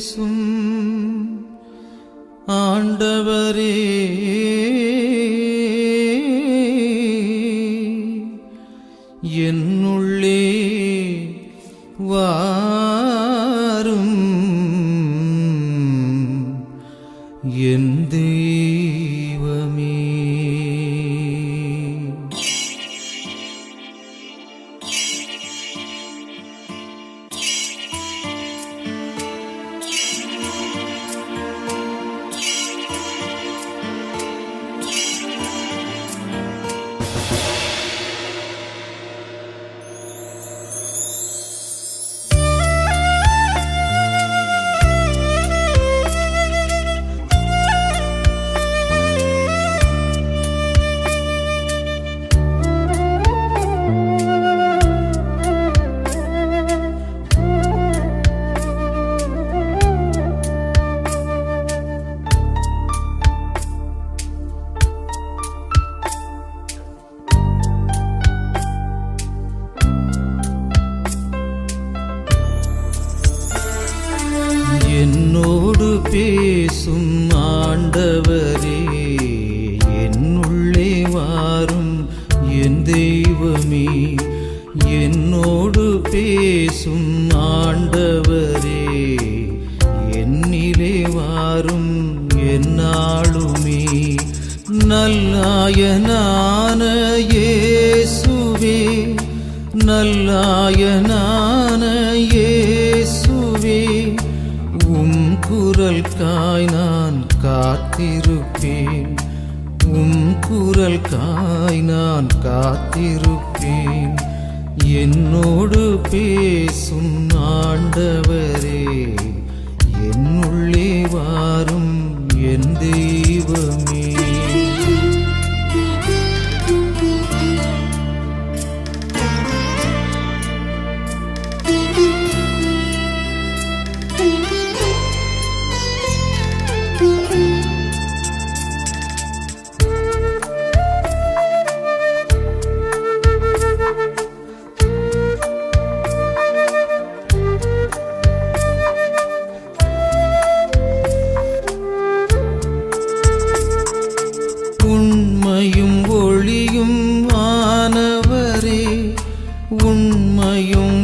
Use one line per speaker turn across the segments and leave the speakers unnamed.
பேசும் ஆண்டவரே. உம் குரல் காய் நான் காத்திருப்பேன். உம் குரல் காய் நான் காத்திருப்பேன். என்னோடு பேசும் ஆண்டவரே என்னுள்ளே வாரும் என் தெய்வமே. உண்மையும்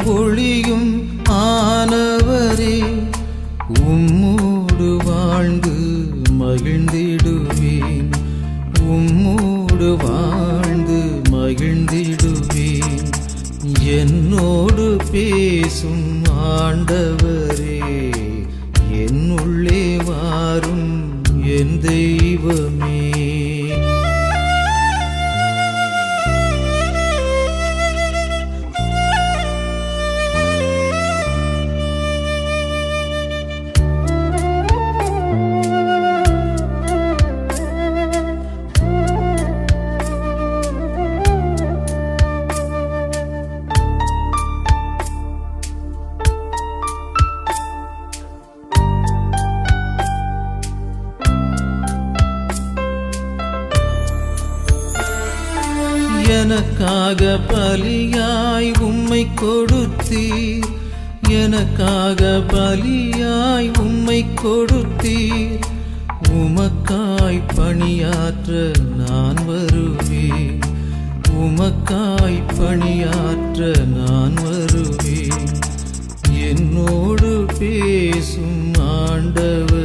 எனக்காக பலியாய் உம்மை கொடுத்தீர். எனக்காக பலியாய் உம்மை கொடுத்தீர். உமக்காய் பணியாற்ற நான் வருவேன். உமக்காய் பணியாற்ற நான் வருவேன். என்னோடு பேசும் ஆண்டவர்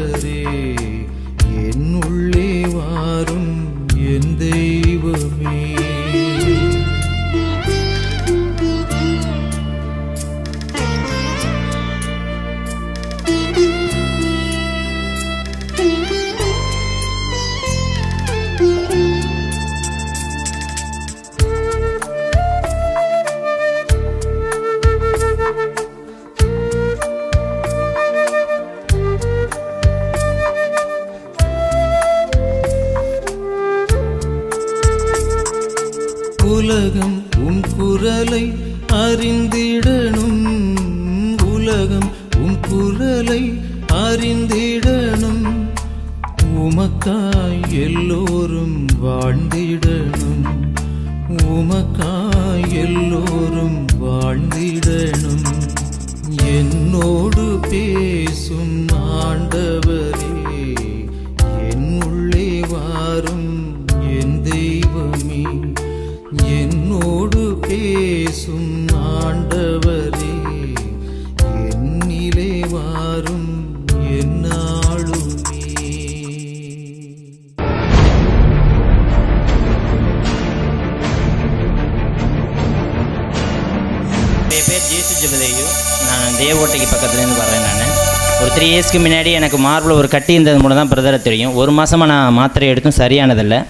தேவோட்டைக்கு பக்கத்துலேருந்து வரேன் நான். ஒரு த்ரீ இயர்ஸ்க்கு முன்னாடி எனக்கு மார்பில் ஒரு கட்டி இருந்தது மூலம் தான் பிரதரை தெரியும். ஒரு மாதமாக நான் மாத்திரை எடுத்தும் சரியானதில்லை.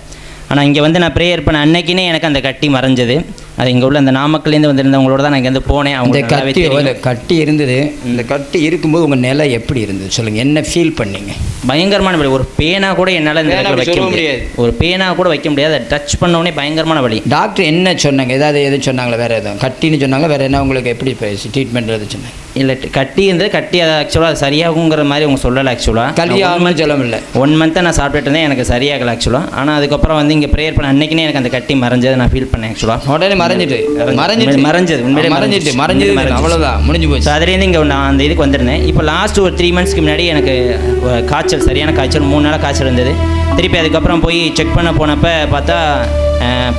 ஆனால் இங்கே வந்து நான் ப்ரேயர் பண்ண அன்னைக்குனே எனக்கு அந்த கட்டி மறைஞ்சது. அது இங்கே உள்ள அந்த நாமக்கல்லேருந்து வந்திருந்தவங்களோட தான் நான் இங்கேருந்து போனேன். அவங்க
கட்டி கட்டி இருந்தது. இந்த கட்டி இருக்கும்போது உங்கள் நிலை எப்படி இருந்தது? சொல்லுங்கள் என்ன ஃபீல் பண்ணீங்க?
பயங்கரமான வலி. ஒரு பேனா கூட என்னால் இந்த வைக்க முடியாது. ஒரு பேனா கூட வைக்க முடியாது. அதை டச் பண்ண பயங்கரமான வலி.
டாக்டர் என்ன சொன்னாங்க? ஏதாவது எது சொன்னாங்களா? வேறு எதுவும்? கட்டின்னு சொன்னாங்க வேறு என்ன? உங்களுக்கு எப்படி பேசி ட்ரீட்மெண்ட் எது சொன்னாங்க?
இல்லை கட்டி இருந்தது கட்டி அது ஆக்சுவலாக அது சரியாகுங்கிற மாதிரி அவங்க சொல்லலை ஆக்சுவலாக
கல்யாணம் சொல்ல முடியல
ஒன் மந்த்தாக நான் சாப்பிட்டுட்டு இருந்தேன் எனக்கு சரியாகல ஆக்சுவலாக ஆனால் அதுக்கப்புறம் வந்து இங்கே ப்ரேயர் பண்ண அன்னைக்குனே எனக்கு அந்த கட்டி மறைஞ்சதை நான் ஃபீல் பண்ணேன் ஆக்சுவலாக
உடனே மறைஞ்சிட்டு
மறைஞ்சு-
மறைஞ்சிட்டு.
மறைஞ்சது, உண்மையிலே
மறைஞ்சிட்டு. மறைஞ்சது. அவ்வளோதான் முடிஞ்சு போச்சு.
அதுலேருந்து இங்கே நான் அந்த இதுக்கு வந்திருந்தேன். இப்போ லாஸ்ட் ஒரு த்ரீ மந்த்ஸ்க்கு முன்னாடி எனக்கு காய்ச்சல் சரியான காய்ச்சல் மூணு நாளாக காய்ச்சல் இருந்தது. திருப்பி அதுக்கப்புறம் போய் செக் பண்ண போனப்போ பார்த்தா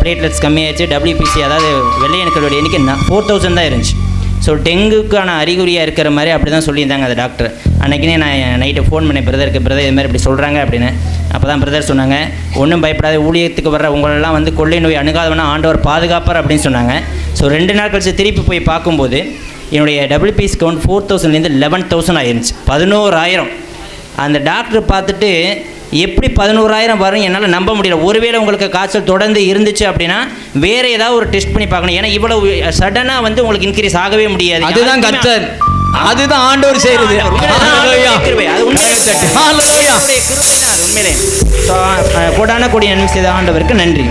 பிளேட்லெட்ஸ் கம்மியாச்சு டபிள்யூபிசி அதாவது வெள்ளையணுக்களோட எண்ணிக்கை ஃபோர் தௌசண்ட் தான் இருந்துச்சு. ஸோ டெங்குக்கான அறிகுறியாக இருக்கிற மாதிரி அப்படி தான் சொல்லியிருந்தாங்க அந்த டாக்டர் அன்றைக்கினே நான் நைட்டு ஃபோன் பண்ணேன் பிரதருக்கு பிரதர் இது மாதிரி இப்படி சொல்கிறாங்க அப்படின்னு அப்போ தான் பிரதர் சொன்னாங்க ஒன்றும் பயப்படாத ஊழியத்துக்கு வர்ற உங்களெல்லாம் வந்து கொள்ளை நோய் அணுகாதவனா ஆண்டவர் பாதுகாப்பார் அப்படின்னு சொன்னாங்க ஸோ ரெண்டு நாள் கழிச்சு திருப்பி போய் பார்க்கும்போது என்னுடைய டபிள்யூபிஎஸ் கவுண்ட் ஃபோர் தௌசண்ட்லேருந்து லெவன் தௌசண்ட் ஆயிருந்துச்சு பதினோராயிரம் அந்த டாக்டர் பார்த்துட்டு எப்படி பதினோராயிரம் வரும் என்னால் நம்ப முடியல. ஒருவேளை உங்களுக்கு காய்ச்சல் தொடர்ந்து இருந்துச்சு அப்படின்னா வேற ஏதாவது ஒரு டெஸ்ட் பண்ணி பார்க்கணும். ஏன்னா இவ்வளவு சடனாக வந்து உங்களுக்கு இன்க்ரீஸ் ஆகவே முடியாது.
அதுதான் கத்தர். அதுதான் ஆண்டவர் செய்யறது.
உண்மையிலே கோடான கோடி நன்மை செய்த ஆண்டவருக்கு நன்றி.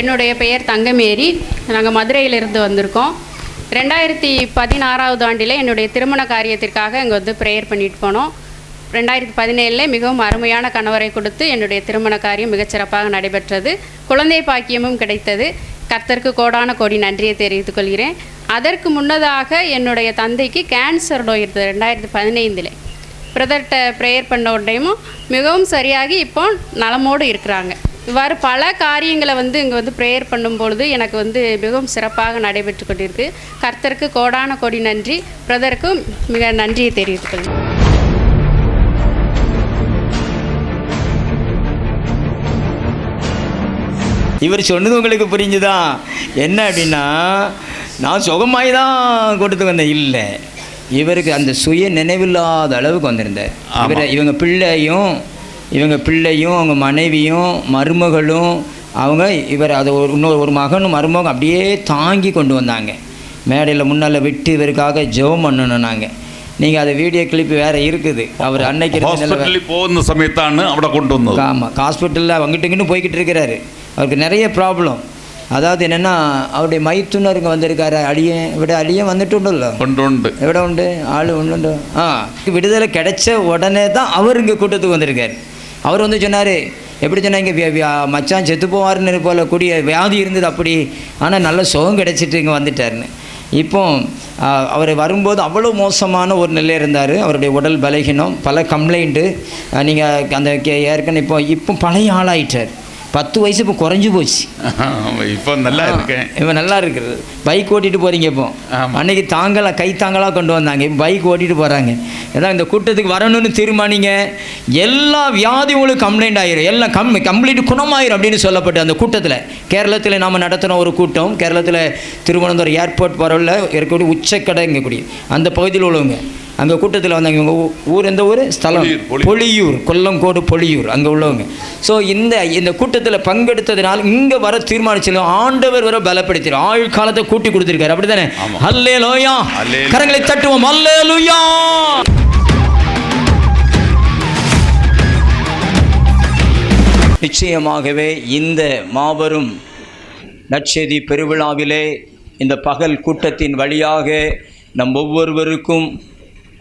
என்னுடைய பெயர் தங்கமேரி. நாங்கள் மதுரையிலிருந்து வந்திருக்கோம். ரெண்டாயிரத்தி பதினாறாவது ஆண்டில் என்னுடைய திருமண காரியத்திற்காக இங்கே வந்து ப்ரேயர் பண்ணிட்டு போனோம். ரெண்டாயிரத்தி பதினேழில் மிகவும் அருமையான கணவரை கொடுத்து என்னுடைய திருமண காரியம் மிகச்சிறப்பாக நடைபெற்றது. குழந்தை பாக்கியமும் கிடைத்தது. கர்த்தருக்கு கோடான கோடி நன்றியை தெரிவித்துக் கொள்கிறேன். அதற்கு முன்னதாக என்னுடைய தந்தைக்கு கேன்சர் நோய் இருந்தது ரெண்டாயிரத்தி பதினைந்தில். பிரதர்கிட்ட ப்ரேயர் பண்ண உடனேயும் மிகவும் சரியாகி இப்போ நலமோடு இருக்கிறாங்க. இவ்வாறு பல காரியங்களை வந்து இங்கே வந்து ப்ரேயர் பண்ணும்பொழுது எனக்கு வந்து மிகவும் சிறப்பாக நடைபெற்று கொண்டிருக்கு. கர்த்தருக்கு கோடான கோடி நன்றி. பிரதருக்கும் மிக நன்றியை தெரிவித்துக்கொள்கிறேன்
இவர் சொன்னது உங்களுக்கு புரிஞ்சுதா? என்ன அப்படின்னா நான் சுகமாய் தான் கொடுத்து வந்தேன். இல்லை. இவருக்கு அந்த சுய நினைவில்லாத அளவுக்கு வந்திருந்தார். இவங்க பிள்ளையும் இவங்க பிள்ளையும் அவங்க மனைவியும் மருமகளும் அவங்க இவர் அது ஒரு இன்னொரு ஒரு மகனும் மருமகம் அப்படியே தாங்கி கொண்டு வந்தாங்க. மேடையில் முன்னால் விட்டு இவருக்காக ஜெபம் பண்ணணும் நாங்கள் நீங்கள் அதை வீடியோ கிளிப் வேறு இருக்குது. அவர் அன்னைக்கு ஹாஸ்பிட்டலில்
போகிற சமயத்தான்னு அவட கொண்டு வந்தோம்
ஆமாம் ஹாஸ்பிட்டலில் அவங்ககிட்ட போய்கிட்டு இருக்கிறாரு. அவருக்கு நிறைய ப்ராப்ளம் அதாவது என்னென்னா அவருடைய மைத்துனருங்க வந்திருக்காரு. அடியன் விட அடியன் வந்துட்டு
உண்டுல்ல
உண்டு. உண்டு எവിടെ உண்டு? ஆள் உண்டு. ஆ விடுதலை கிடைச்ச உடனே தான் அவர் இங்கே கூட்டத்துக்கு வந்திருக்காரு. அவர் வந்து சொன்னார் எப்படி சொன்னாங்க வியா- வியா- மச்சான் செத்து போவார்னு போல கூடிய வியாதி இருந்தது அப்படி. ஆனால் நல்ல சுகம் கிடச்சிட்டு இங்கே வந்துட்டாருன்னு. இப்போ அவர் வரும்போது அவ்வளோ மோசமான ஒரு நிலையில் இருந்தார். அவருடைய உடல் பலகீனம் பல கம்ப்ளைண்ட்டு நீங்கள் அந்த கே- ஏற்கனவே இப்போ இப்போ பழைய ஆளாயிட்டார். பத்து வயசு இப்போ குறைஞ்சி போச்சு.
இப்போ நல்லா இருக்கேன்.
இப்போ நல்லா இருக்குது. பைக் ஓட்டிகிட்டு போகிறீங்க இப்போ. அன்னைக்கு தாங்கலாக கை தாங்கலாக கொண்டு வந்தாங்க. இப்போ பைக் ஓட்டிகிட்டு போகிறாங்க ஏதாவது இந்த கூட்டத்துக்கு வரணும்னு தீர்மானிங்க. எல்லா வியாதி உங்களுக்கு கம்ப்ளைண்ட் ஆயிரும். எல்லாம் கம் கம்ப்ளீட் குணமாயிரும் அப்படின்னு சொல்லப்பட்டு அந்த கூட்டத்தில். கேரளத்தில் நாம் நடத்தின ஒரு கூட்டம். கேரளத்தில் திருவனந்தபுரம் ஏர்போர்ட் பரவலில் இருக்கக்கூடிய உச்சக்கடை இங்கக்கூடிய அந்த பகுதியில் உள்ளவங்க. அங்கே கூட்டத்தில் வந்தாங்க. இவங்க ஊர் எந்த ஊர்? ஸ்தலம்.
பொலியூர்,
கொல்லங்கோடு பொலியூர் அங்கே உள்ளவங்க. ஸோ இந்த இந்த கூட்டத்தில் பங்கெடுத்ததுனால இங்கே வர தீர்மானிச்சிடும் ஆண்டவர் வர பலப்படுத்திடும் ஆள் காலத்தை கூட்டி கொடுத்துருக்காரு. அப்படி தானே. அல்லே லோயா. கரங்களை தட்டுவோம். அல்லே லூயா நிச்சயமாகவே இந்த மாபெரும் நற்செய்தி பெருவிழாவிலே இந்த பகல் கூட்டத்தின் வழியாக நம் ஒவ்வொருவருக்கும்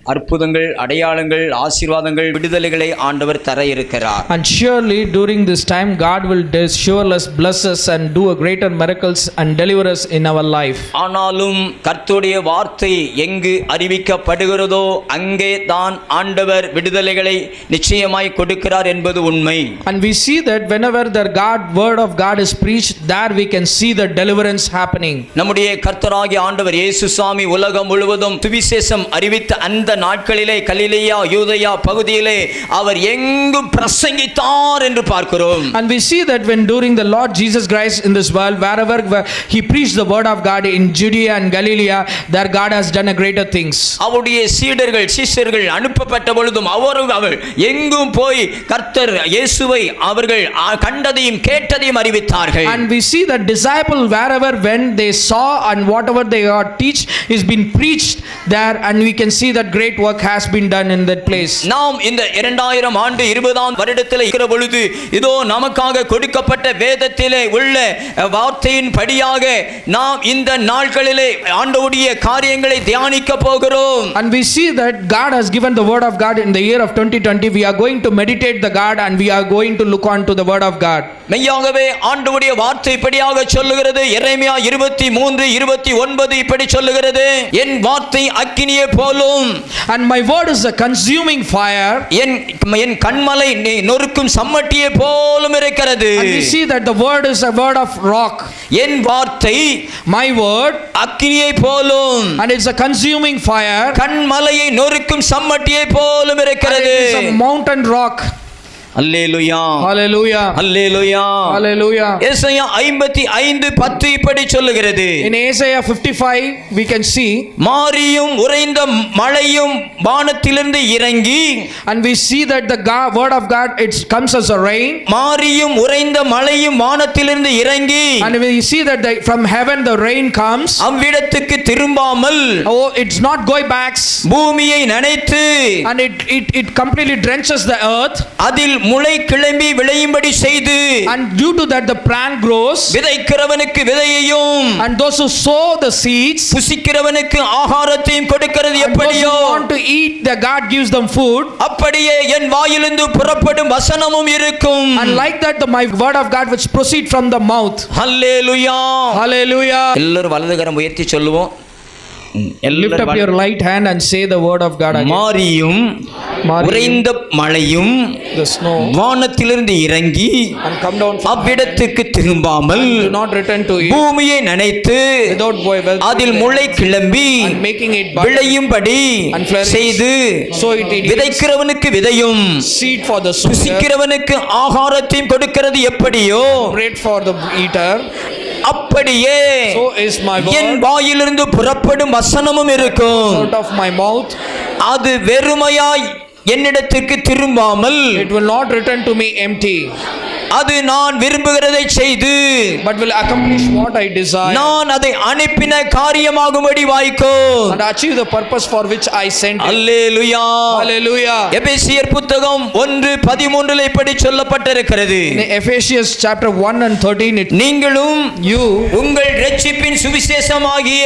அற்புதங்கள் அடையாளங்கள் ஆசீர்வாதங்கள் விடுதலைகளை ஆண்டவர் தர இருக்கிறார்
And surely during this time, God will des- sure us, bless us, and do a greater miracles and deliver us in our life.
ஆனாலும் கர்த்தருடைய வார்த்தை எங்கு அறிவிக்கப்படுகிறதோ அங்கே தான் ஆண்டவர் விடுதலைகளை நிச்சயமாய் கொடுக்கிறார் என்பது உண்மை
And we see that whenever the God word of God is preached, there we can see the deliverance happening.
நம்முடைய கர்த்தராகிய ஆண்டவர் இயேசு சாமி உலகம் முழுவதும் சுவிசேஷம் அறிவித்த அந்த நாட்களிலே கலிலேயா யூதயா பகுதியிலே அவர் எங்கும் பிரசங்கித்தார் என்று பார்க்கிறோம்
And we see that when during the Lord Jesus Christ in this world, wherever where he preached the word of God in Judea and Galilee, there God has done a greater things.
அவருடைய சீடர்கள் சிஷ்யர்கள் அனுப்பப்பட்ட பொழுதும் அவரும் அவர் எங்கும் போய் கர்த்தர் இயேசுவை அவர்கள் கண்டதையும் கேட்டதையும் அறிவித்தார்கள்
And we see that disciple wherever when they saw and whatever they are teach is been preached there, and we can see that great work has been done in that place.
நாம் இந்த இரண்டாயிரம் ஆண்டு இருபதாம் வருடத்தில் இருக்கிற பொழுது இதோ நமக்காக கொடுக்கப்பட்ட வேதத்திலே உள்ள வார்த்தையின் படியாக நாம் இந்த நாட்களிலே ஆண்டவுடைய காரியங்களை தியானிக்க போகிறோம்
And we see that God has given the word of God in the year of 2020. We are going to meditate the God and we are going to look on to the word of God.
மெய்யாகவே ஆண்டவுடைய வார்த்தை இப்படியாக சொல்லுகிறது எரேமியா இருபத்தி மூன்று இருபத்தி ஒன்பது இப்படி சொல்லுகிறது என் வார்த்தை அக்கினியே போலும்
And my word is a consuming fire.
என் என் கண்மலை நொறுக்கும் சம்மட்டியே போலும் இருக்கிறது
see that the word is a word of rock.
என் வார்த்தை
My word,
அக்கினியை போலும்
and it's a consuming fire.
கண்மலையை நொறுக்கும் சம்மட்டியை போலும் இருக்கிறது
it is a mountain rock.
அல்லேலுயா
Hallelujah.
அல்லேலுயா
Hallelujah.
ஏசாயா ஐம்பத்தி ஐந்து பத்து இப்படி சொல்லுகிறது
In Isaiah 55, we can see,
மாரியும் உறைந்த மழையும் வானத்திலிருந்து இறங்கி
and we see that the God, word of God it comes as a rain,
மாரியும் உறைந்த மழையும் வானத்திலிருந்து இறங்கி
and we see that the, from heaven the rain comes.
அவ்விடத்துக்கு திரும்பாமல்
Oh, it's not going back,
பூமியை நனைத்து
and it, it, it completely drenches the earth,
அதில் முளை கிளம்பி விளையும்படி செய்து
and due to that the plant grows,
விதைக்கிறவனுக்கு விதையையும்
and those who sow the seeds,
புசிக்கிறவனுக்கு ஆகாரத்தையும் கொடுக்கிறது
and those who
எப்படியோ
want to eat, the God gives them food.
அப்படியே என் வாயிலிருந்து புறப்படும் வசனமும் இருக்கும்
And like that, the, my word of God which proceed from the mouth.
Hallelujah
Hallelujah.
எல்லாரும் வலதுகரம் உயர்த்தி சொல்லுவோம்
up your right hand and say the word of God again.
மாரியும் உறைந்த மழையும் வானத்திலிருந்து இறங்கி
down from
அவ்விடத்துக்கு திரும்பாமல்
return to it
பூமியை நனைத்து அதில் முளை கிளம்பி
it bud,
விளையும்படி. செய்து. விதைக்கிறவனுக்கு விதையும்
for the sower,
புசிக்கிறவனுக்கு ஆகாரத்தையும் கொடுக்கிறது எப்படியோ அப்படியே என் வாயிலிருந்து புறப்படும் வசனமும் இருக்கும். அது வெறுமையாய் என்னிடத்துக்கு திரும்பாமல்
It will not return to me empty,
அது நான் விரும்புகிறதை செய்து
but will accomplish what I desire
நான் அதை அனுப்பின காரியமாகும்படி வாய்க்கோ
and achieve the purpose for which I sent it.
அல்லேலுயா
Hallelujah.
எபேசியர் புத்தகம் ஒன்று பதிமூன்றுல இப்படி சொல்லப்பட்டிருக்கிறது
In Ephesians chapter 1 and 13, it
நீங்களும்
you
உங்கள் ரட்சிப்பின் சுவிசேஷமாகிய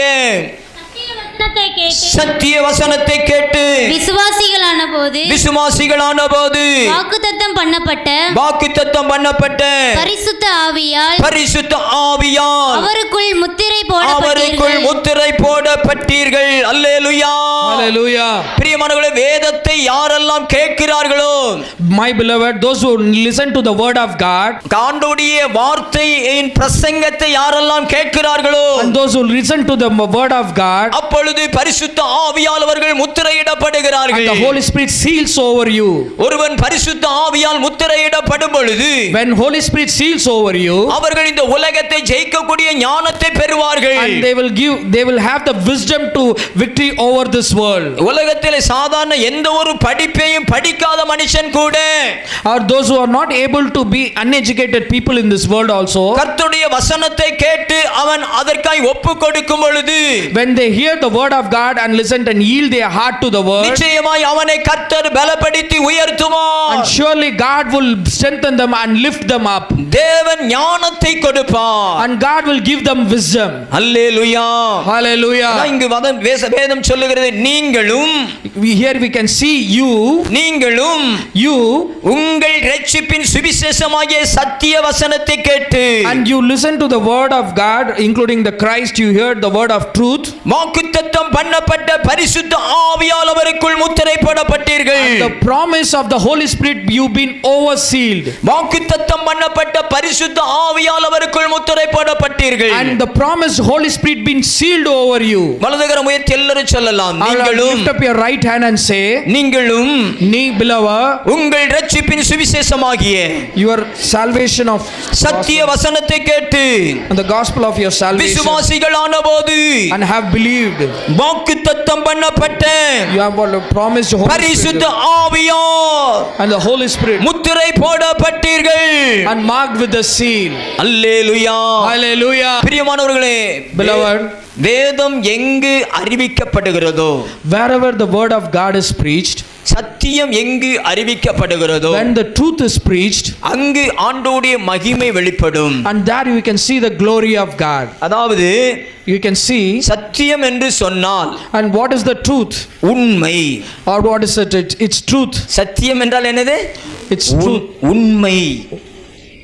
வசனத்தை கேட்டு
சத்திய வசனத்தை கேட்டு
விசுவாசிகளான போது
விசுவாசிகளான போது
வாக்குத்தத்தம் பண்ணப்பட்ட
வாக்குத்தத்தம் பண்ணப்பட்ட
பரிசுத்த ஆவியால்
பரிசுத்த ஆவியால்
அவருக்குள் முத்திரை
அவருக்குள்
போடப்பட்டீர்கள்
முத்திரை போடப்பட்டீர்கள். அல்லேலுயா.
Hallelujah.
பிரியமானவர்களே வேதத்தை யாரெல்லாம் கேட்கிறார்களோ
My beloved, those who listen to the word of God
காண்டோடைய வார்த்தையின் பிரசங்கத்தை யாரெல்லாம் கேட்கிறார்களோ
and those who listen to the word of God,
அப்பொழுது பரிசுத்த ஆவியால் அவர்கள் முத்திரையிடப்படுகிறார்கள்
the Holy Spirit seals over you.
ஒருவன் பரிசுத்த ஆவியால் முத்திரையிடப்படும் பொழுது
When Holy Spirit seals over you,
அவர்கள் இந்த உலகத்தை ஜெயிக்கக்கூடிய ஞானத்தை பெறுவார்கள்
and they will give, they will have the wisdom to victory over this world.
உலகத்தில் சாதாரண எந்த ஒரு படிப்பையும் படிக்காத மனுஷன் கூட
Or those who are not able to be uneducated people in this world also,
கர்த்தருடைய வசனத்தை கேட்டு அவன் அதற்காய் ஒப்பு கொடுக்கும் பொழுது
when they hear the word of God and listen and yield their heart to the word,
நிச்சயமாய் அவனை கர்த்தர் பலப்படுத்தி உயர்த்துவார்
and surely God will strengthen them and lift them up.
தேவன் ஞானத்தை கொடுப்பார்
And God will give them wisdom.
அதான்
Hallelujah.
இங்கு வதம் வேதம் சொல்லுகிறது நீங்களும்
We, here we can see you,
நீங்களும்
you,
உங்கள் ரட்சிப்பின் சுவிசேஷமாகிய சத்திய வசனத்தை கேட்டு
and you listen to the word of God, including the Christ, you heard the word of truth.
வாக்குத்தத்தம் பண்ணப்பட்ட பரிசுத்த ஆவியால் அவருக்குள் முத்திரை போடப்பட்டீர்கள்
The promise of the Holy Spirit, you've been oversealed.
வாக்குத்தத்தம் பண்ணப்பட்ட பரிசுத்த ஆவியால் அவருக்குள் முத்திரை போடப்பட்டீர்கள்
And the promised Holy Spirit been sealed over you.
வலதுகர முயற்சி எல்லாரும் சொல்லலாம் நீங்களும்
Lift up your right hand and say,
நீங்களும்
Nee, beloved,
உங்கள் ரட்சிப்பின் சுவிசேஷமாகிய
your salvation of
சத்திய வசனத்தை கேட்டு
and the gospel of your salvation
விசுவாசிகளான போது
and have believed.
வாக்குத்தத்தம் பண்ணப்பட்ட
You have got a promised Holy
பரிசுத்த ஆவியா
and the Holy Spirit
முத்திரை போடப்பட்டீர்கள்
and marked with the seal.
அல்லேலுயா
Hallelujah.
பிரியமானவர்களே
Beloved,
வேதம் எங்கு அறிவிக்கப்படுகிறதோ
wherever the word of God is preached,
சத்தியம் எங்கு அறிவிக்கப்படுகிறதோ
when the truth is preached,
அங்கு ஆண்டோடைய மகிமை வெளிப்படும்
and there you can see the glory of God.
அதாவது
You can see,
சத்தியம் என்று சொன்னால்
and what is the truth?
உண்மை
Or what is it? It- It's truth.
சத்தியம் என்றால் என்னது
It's truth.
உண்மை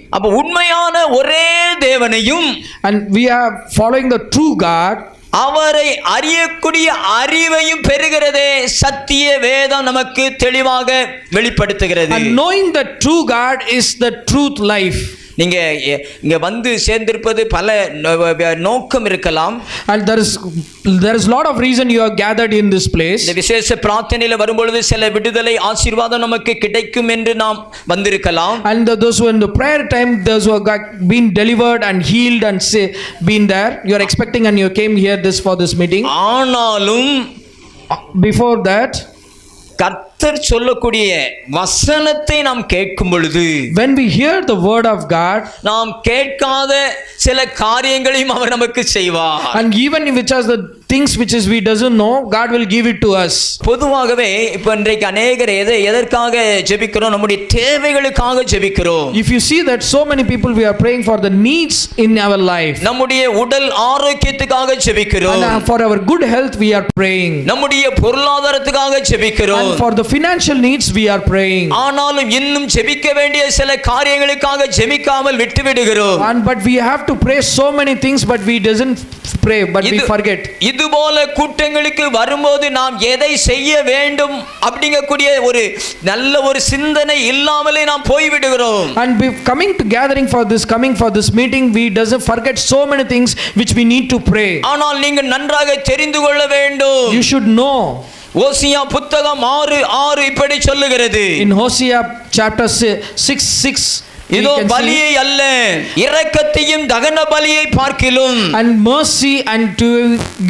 அப்ப உண்மையான ஒரே தேவனையும்
And we are following the true God,
அவரை அறியக்கூடிய அறிவையும் பெறுகிறதே சத்திய வேதம் நமக்கு தெளிவாக வெளிப்படுத்துகிறது
knowing the true God is the truth life.
நீங்க எ- இங்க வந்து சேர்ந்திருப்பது பல நோக்கம் இருக்கலாம்
And there is there is lot of reason you are gathered in this place.
இந்த விசேஷ பிரார்த்தனையில வரும்பொழுது சில விடுதலை ஆசீர்வாதம் நமக்கு கிடைக்கும் என்று நாம் வந்திருக்கலாம்
in the prayer time, those who have got, been delivered and healed and say, been there, you are expecting and you came here this for this meeting.
ஆனாலும்
Before that,
கர்த்தர் சொல்லக்கூடிய வசனத்தை நாம் கேட்கும் பொழுது
when we hear the word of God,
நாம் கேட்காத சில காரியங்களையும் அவர் நமக்கு செய்வார்.
and even which are the things which is we doesn't know, God will give it to us.
பொதுவாகவே இப்போ இன்றைக்கு அநேகர் எதை எதற்காக ஜெபிக்கிறோம் நம்முடைய தேவைகளுக்காக ஜெபிக்கிறோம்
If you see that so many people we are praying for the needs in our life,
நம்முடைய உடல் ஆரோக்கியத்துக்காக ஜெபிக்கிறோம்
and uh, for our good health we are praying,
நம்முடைய பொருளாதாரத்துக்காக ஜெபிக்கிறோம்
and for the financial needs we are praying.
ஆனாலும் இன்னும் ஜெபிக்க வேண்டிய சில காரியங்களுக்காக ஜெபிக்காமல் விட்டு விடுகிறோம்
And but we have to pray so many things, but we doesn't pray, but we
இது-
forget.
இது போல கூட்டங்களுக்கு வரும்போது நாம் எதை செய்ய வேண்டும் அப்படிங்கக்கூடிய ஒரு நல்ல ஒரு சிந்தனை இல்லாமலே நாம் போய்விடுகிறோம்
And be, coming to gathering for this, coming for this meeting, we doesn't forget so many things which we need to pray.
ஆனால் நீங்கள் நன்றாக தெரிந்து கொள்ள வேண்டும்
You should know
ஓசியா புத்தகம் ஆறு ஆறு இப்படி சொல்லுகிறது
in Hosea chapter si- 6 6.
இதோ பலியை அல்ல இரக்கத்தையும் தகன பலியை பார்க்கிலும்
and mercy and to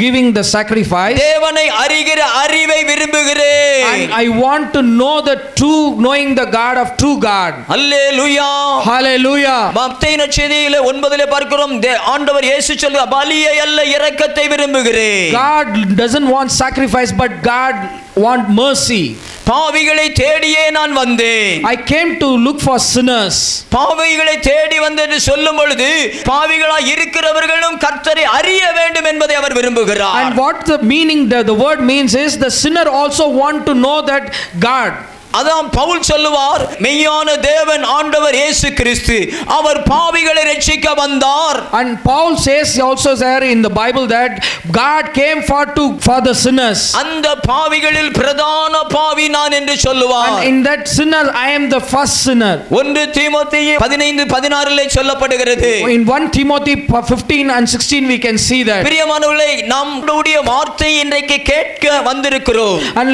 giving the sacrifice.
தேவனை அறிகிற அறிவை விரும்புகிறேன்
I want to know the true, knowing the God of true God.
Hallelujah
Hallelujah.
மத்தேயு நற்செய்தியிலே ஒன்பதிலே பார்க்கிறோம் தே- ஆண்டவர் இயேசு சொல்லுங்க பலியை அல்ல இரக்கத்தை விரும்புகிறேன்
God doesn't want sacrifice, but God want mercy.
பாவிகளை தேடியே நான் வந்தேன்
I came to look for sinners.
பாவிகளை தேடி வந்தென்று சொல்லும் பொழுது பாவிகளாய் இருக்கிறவர்களும் கர்த்தரை அறிய வேண்டும் என்பதை அவர் விரும்புகிறார்
And what the meaning, the, the word means is the sinner also want to know that God.
அதான் பவுல் சொல்லுவார் மெய்யான தேவன் ஆண்டவர் இயேசு கிறிஸ்து அவர் பாவிகளை ரட்சிக்க வந்தார்
And Paul says also there in the Bible that God came for to for the sinners.
அந்த பாவிகளில் பிரதான பாவி நான் என்று சொல்லுவார்
And in that sinner, I am the first sinner.
ஒன்று தீமோத்தேயு பதினைந்து பதினாறிலே சொல்லப்படுகிறது
In 1 Timothy 15 and 16, we can see that.
பிரியமானவர்களே நம்முடைய வார்த்தை இன்றைக்கு கேட்க வந்திருக்கிறோம்
And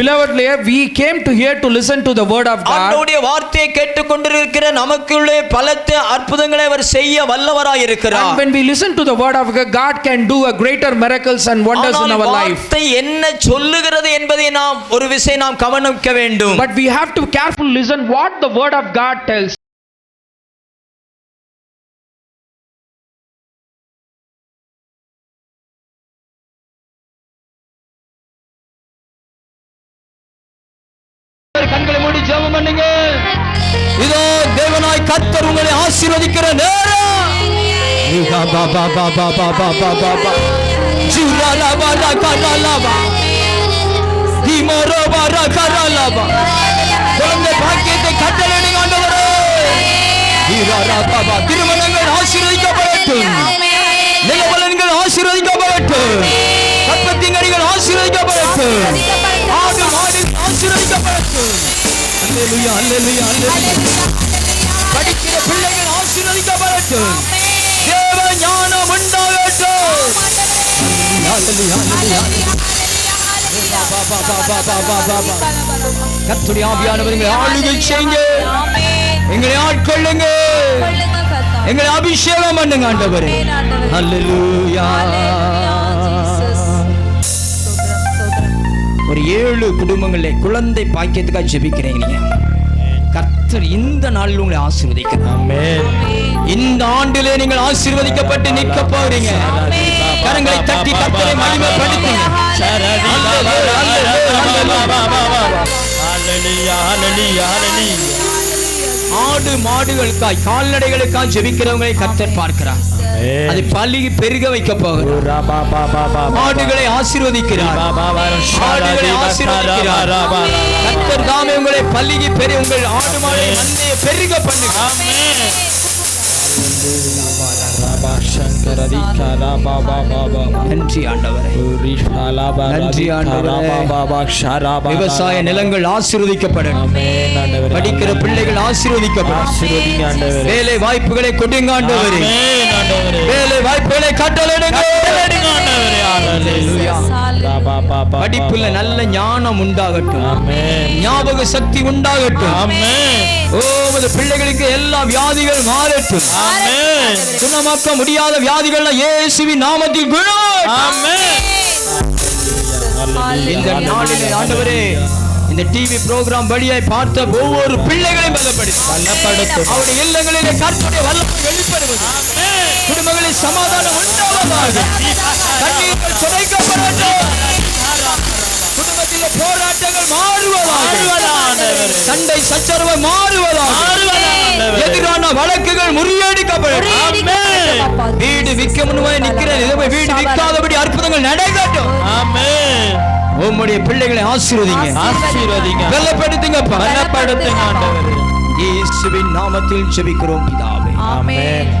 beloved, we came to here to listen to the word of God.
ஆண்டவருடைய வார்த்தையை கேட்டுக்கொண்டிருக்கிற நமக்குள்ளே பலத்த அற்புதங்களை அவர் செய்ய வல்லவராய்
And
இருக்கிறார்
when we listen to the word of God, God can do a greater miracles and wonders in our life.
வார்த்தை என்ன சொல்லுகிறது என்பதை நாம் ஒரு விஷயம் நாம் கவனிக்க வேண்டும்
But we have to carefully listen what the word of God tells.
கண்களை மூடி ஜெபம் பண்ணுங்க. இதோ தேவனாய் கத்தர் உங்களை ஆசீர்வதிக்கிற நேரம். குழந்தை பாக்கியத்தை கட்டளை ஆண்டவரே திருமணங்கள் ஆசீர்வதிக்கப்படட்டும். நிலவலன்கள் ஆசீர்வதிக்கப்படட்டும். கற்பத்தின் அடிகள் ஆசீர்வதிக்கப்படட்டும். ஆசீர்வதிக்கப்பட சொல்லுங்க அல்லேலூயா அல்லேலூயா அல்லேலூயா. படிக்கிற பிள்ளைகள் ஆசீர்வதிக்கப்பட சொல்லுங்க தேவ ஞானம் உண்டாகட்டும் அல்லேலூயா அல்லேலூயா. கத்துடைய ஆவியானவர்களை ஆளுகை செய்யுங்க. எங்களை ஆட்கொள்ளுங்க எங்களை அபிஷேகம் பண்ணுங்க ஆண்டவரே. அல்லேலூயா. ஒரு ஏழு குடும்பங்களே குழந்தை பாக்கியத்துக்காக ஜெபிக்கிறேன் நீங்க. கர்த்தர் இந்த நாளில் உங்களை ஆசீர்வதிக்கிறார் இந்த ஆண்டிலே நீங்கள் ஆசீர்வதிக்கப்பட்டு நிற்க போறீங்க கரங்களை தட்டி கர்த்தரை மகிமைப்படுத்துங்க. ஆடு மாடுகளுக்காய் கால்நடைகளுக்காய் ஜெபிக்கிறவங்களை கர்த்தர் பார்க்கிறார். அதை பள்ளி பெருக வைக்க போகிறார். ஆடுகளை ஆசீர்வதிக்கிறார். ஆடுகளை ஆசீர்வதிக்கிறார். கர்த்தர் தாமே உங்களை பள்ளிக்கு பெரிய உங்கள் ஆடு மாடை மந்தையை பெருக பண்ணுங்க நன்றி ஆண்டவரே. விவசாய நிலங்கள் ஆசீர்வதிக்கப்படணும் படிக்கிற பிள்ளைகள் ஆசீர்வதிக்கப்படும். வேலை வாய்ப்புகளை கொடுங்க ஆண்டவரே. வேலை வாய்ப்புகளை படிப்புல நல்ல ஞானம் உண்டாகட்டும். ஞாபக சக்தி உண்டாகட்டும். ஓ பிள்ளைகளுக்கு எல்லா வியாதிகள் மாறட்டும். குணமாக்க முடியாத வியாதிகள் இயேசுவின் நாமத்தில் குணம் இந்த நாளிலே ஆண்டவரே இந்த டிவி ப்ரோக்ராம் வழியாய் பார்த்த ஒவ்வொரு பிள்ளைகளையும் பலப்படுத்தும். அவருடைய இல்லங்களிலே கர்த்தருடைய வல்லமை வெளிப்படுவது. குடும்பங்களில் சமாதானம் உண்டாவதாக கண்ணீர்கள் துடைக்கப்படட்டும் குடும்பத்திலே போராட்டங்கள் மாறுவதாக. சண்டை சச்சரவு மாறுவதாக. எதிரான வழக்குகள் முறியடிக்கப்படும். வீடு விற்க முன்பாய் நிற்கிறேன் இதுவே வீடு விற்காதபடி அற்புதங்கள் நடக்கட்டும் உம்முடைய பிள்ளைகளை ஆசீர்வதிங்க. ஆசீர்வதிங்க. பலப்படுத்துங்க பலப்படுத்துங்க ஆண்டவரே. இயேசுவின் நாமத்தில் ஜெபிக்கிறோம் பிதாவே. ஆமென்.